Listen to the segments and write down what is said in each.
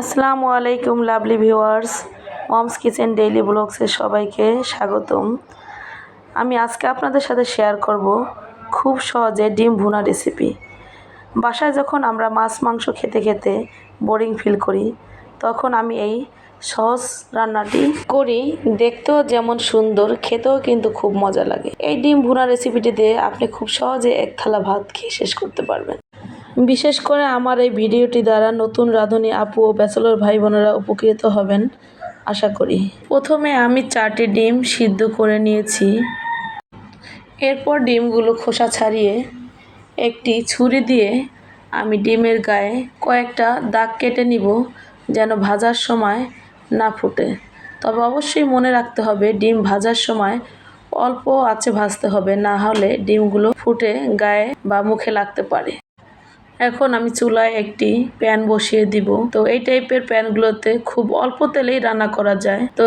আসসালামু আলাইকুম lovely viewers moms kitchen daily ব্লগসে সবাইকে স্বাগতম। আমি আজকে আপনাদের সাথে শেয়ার করব খুব সহজে ডিম ভুনা রেসিপি বাসায় যখন আমরা মাছ, মাংস খেতে খেতে বোরিং ফিল করি, তখন আমি এই সহজ রান্নাটি করি। দেখতেও যেমন সুন্দর, খেতেও কিন্তু খুব মজা লাগে। এই ডিম ভুনা রেসিপিটি দিয়ে আপনি খুব সহজে এক থালা ভাত খেয়ে শেষ করতে পারবেন। বিশেষ করে আমার এই ভিডিওটি দ্বারা নতুন রাঁধুনি আপু ও ব্যাচেলর ভাই বোনেরা উপকৃত হবেন, আশা করি। প্রথমে আমি চারটি ডিম সিদ্ধ করে নিয়েছি। এরপর ডিমগুলো খোসা ছাড়িয়ে একটি ছুরি দিয়ে আমি ডিমের গায়ে কয়েকটা দাগ কেটে নিব যেন ভাজার সময় না ফুটে। তবে অবশ্যই মনে রাখতে হবে, ডিম ভাজার সময় অল্প আছে ভাজতে হবে, না হলে ডিমগুলো ফুটে গায়ে বা মুখে লাগতে পারে। এখন আমি চুলায় একটি প্যান বসিয়ে দিব। তো এই টাইপের প্যানগুলোতে খুব অল্প তেলেই রান্না করা যায়। তো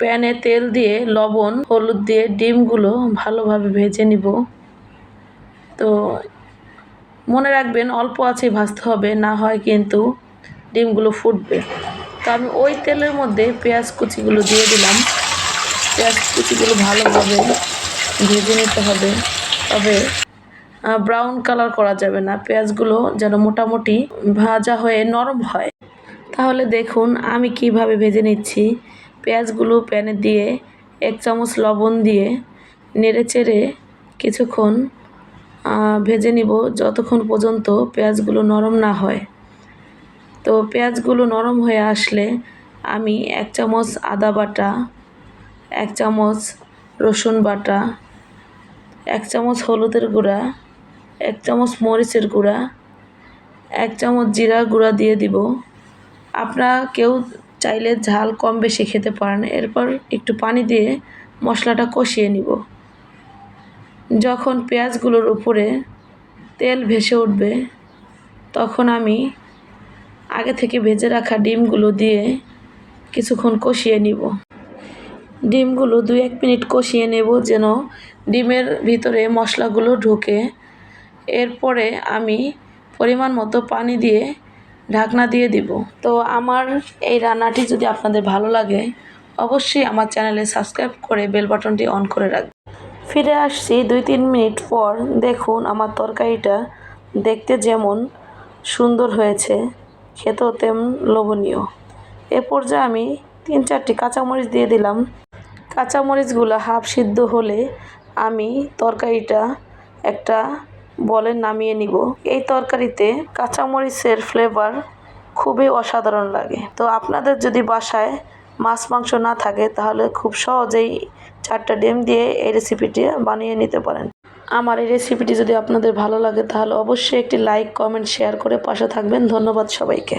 প্যানে তেল দিয়ে লবণ, হলুদ দিয়ে ডিমগুলো ভালোভাবে ভেজে নিব। তো মনে রাখবেন অল্প আছে ভাজতে হবে, না হয় কিন্তু ডিমগুলো ফুটবে। তো আমি ওই তেলের মধ্যে পেঁয়াজ কুচিগুলো দিয়ে দিলাম। পেঁয়াজ কুচিগুলো ভালোভাবে ভেজে নিতে হবে। তবে ব্রাউন কালার করা যাবে না। পেঁয়াজগুলো যেন মোটামুটি ভাজা হয়ে নরম হয়। তাহলে দেখুন আমি কীভাবে ভেজে নিচ্ছি। পেঁয়াজগুলো প্যানে দিয়ে এক চামচ লবণ দিয়ে নেড়ে চেড়ে কিছুক্ষণ ভেজে নিব যতক্ষণ পর্যন্ত পেঁয়াজগুলো নরম না হয়। তো পেঁয়াজগুলো নরম হয়ে আসলে আমি এক চামচ আদা বাটা, এক চামচ রসুন বাটা, এক চামচ হলুদের গুঁড়া এক চামচ মরিচের গুঁড়া, এক চামচ জিরার গুঁড়া দিয়ে দিব। আপনারা কেউ চাইলে ঝাল কম বেশি খেতে পারেন। এরপর একটু পানি দিয়ে মশলাটা কষিয়ে নিব। যখন পেঁয়াজগুলোর উপরে তেল ভেসে উঠবে, তখন আমি আগে থেকে ভেজে রাখা ডিমগুলো দিয়ে কিছুক্ষণ কষিয়ে নিব। ডিমগুলো দুই এক মিনিট কষিয়ে নেব যেন ডিমের ভিতরে মশলাগুলো ঢুকে। এরপরে আমি পরিমাণ মতো পানি দিয়ে ঢাকনা দিয়ে দিব। তো আমার এই রান্নাটি যদি আপনাদের ভালো লাগে, অবশ্যই আমার চ্যানেলে সাবস্ক্রাইব করে বেল বাটনটি অন করে রাখবেন। ফিরে আসছি দুই তিন মিনিট পর। দেখুন, আমার তরকারিটা দেখতে যেমন সুন্দর হয়েছে, খেতেও তেমন লোভনীয়। এ পর্যায়ে আমি তিন চারটি কাঁচামরিচ দিয়ে দিলাম। কাঁচামরিচগুলো হাফ সিদ্ধ হলে আমি তরকারিটা একটা বলে নামিয়ে নিব। এই তরকারিতে কাঁচামরিচের ফ্লেভার খুবই অসাধারণ লাগে। তো আপনাদের যদি বাসায় মাছ, মাংস না থাকে, তাহলে খুব সহজেই চারটা ডিম দিয়ে এই রেসিপিটি বানিয়ে নিতে পারেন। আমার এই রেসিপিটি যদি আপনাদের ভালো লাগে, তাহলে অবশ্যই একটি লাইক কমেন্ট শেয়ার করে পাশে থাকবেন। ধন্যবাদ সবাইকে।